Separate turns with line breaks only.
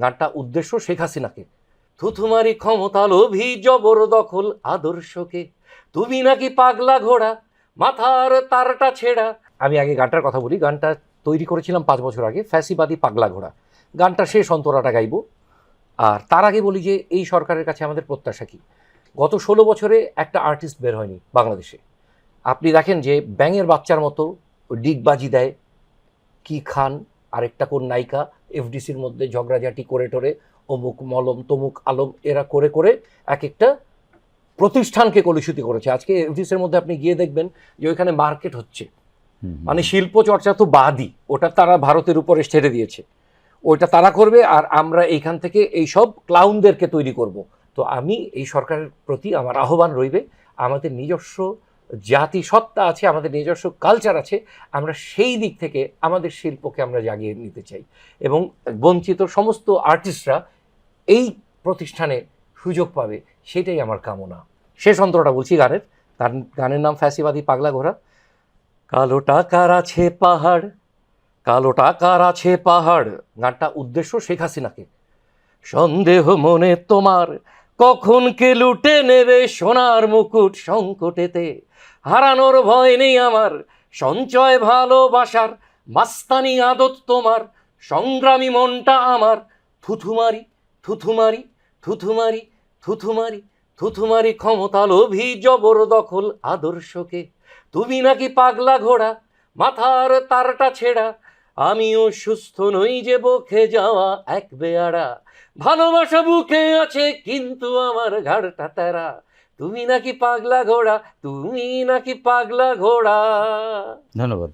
গানটা উদ্দেশ্য শেখ হাসিনাকে। থুথুমারি ক্ষমতা লোভী জবরদখল আদর্শকে। তুমি নাকি পাগলা ঘোড়া, মাথার তারটা ছেঁড়া। আমি আগে গানটার কথা বলি, গানটা তৈরি করেছিলাম পাঁচ বছর আগে, ফ্যাসিবাদী পাগলা ঘোড়া। গানটা শেষ অন্তরাটা গাইবো। আর তার আগে বলি যে, এই সরকারের কাছে আমাদের প্রত্যাশা কি? গত ষোলো বছরে একটা আর্টিস্ট বের হয়নি বাংলাদেশে। আপনি দেখেন যে, ব্যাঙের বাচ্চার মতো ডিগবাজি দেয়। কি খান আরেকটা কোন নায়িকা এফডিসির মধ্যে ঝগড়াঝাটি করে টরে অমুক মলম তমুক আলম এরা করে করে এক একটা প্রতিষ্ঠানকে কলুষিত করেছে। আজকে এফডিসির মধ্যে আপনি গিয়ে দেখবেন যে ওইখানে মার্কেট হচ্ছে। মানে শিল্প চর্চা তো বাদই। ওটা তারা ভারতের উপরে ছেড়ে দিয়েছে। ওইটা তারা করবে আর আমরা এইখান থেকে এই সব ক্লাউনদেরকে তৈরি করব। তো আমি এই সরকারের প্রতি আমার আহ্বান রইবে আমাদের নিজস্ব জাতি সত্তা আছে, আমাদের নিজস্ব কালচার আছে, আমরা সেই দিক থেকে আমাদের শিল্পকে আমরা জাগিয়ে নিতে চাই। এবং বঞ্চিত সমস্ত আর্টিস্টরা এই প্রতিষ্ঠানে সুযোগ পাবে, সেটাই আমার কামনা। শেষ অন্তরটা বলছি গানের। তার গানের নাম ফ্যাসিবাদী পাগলা ঘোড়া। কালো টাকার আছে পাহাড়, কালো টাকার আছে পাহাড়। গানটা উদ্দেশ্য শেখ হাসিনাকে। সন্দেহ মনে তোমার কখন কে লুটে নেবে সোনার মুকুট সংকটেতে? হারানোর ভয় নেই আমার, সঞ্চয় ভালোবাসার মাস্তানি আদত তোমার। সংগ্রামী মনটা আমার, থুথুমারি থুথুমারি থুথুমারি থুথুমারি থুথুমারি ক্ষমতা লোভী জবরদখল আদর্শকে। তুমি নাকি পাগলা ঘোড়া, মাথার তারটা ছেঁড়া আমিও সুস্থ নই যে বকে যাওয়া এক বেয়ারা। ভালোবাসা বুকে আছে কিন্তু আমার ঘাড়টা তেরা। তুমি নাকি পাগলা ঘোড়া, তুমি নাকি পাগলা ঘোড়া।
ধন্যবাদ।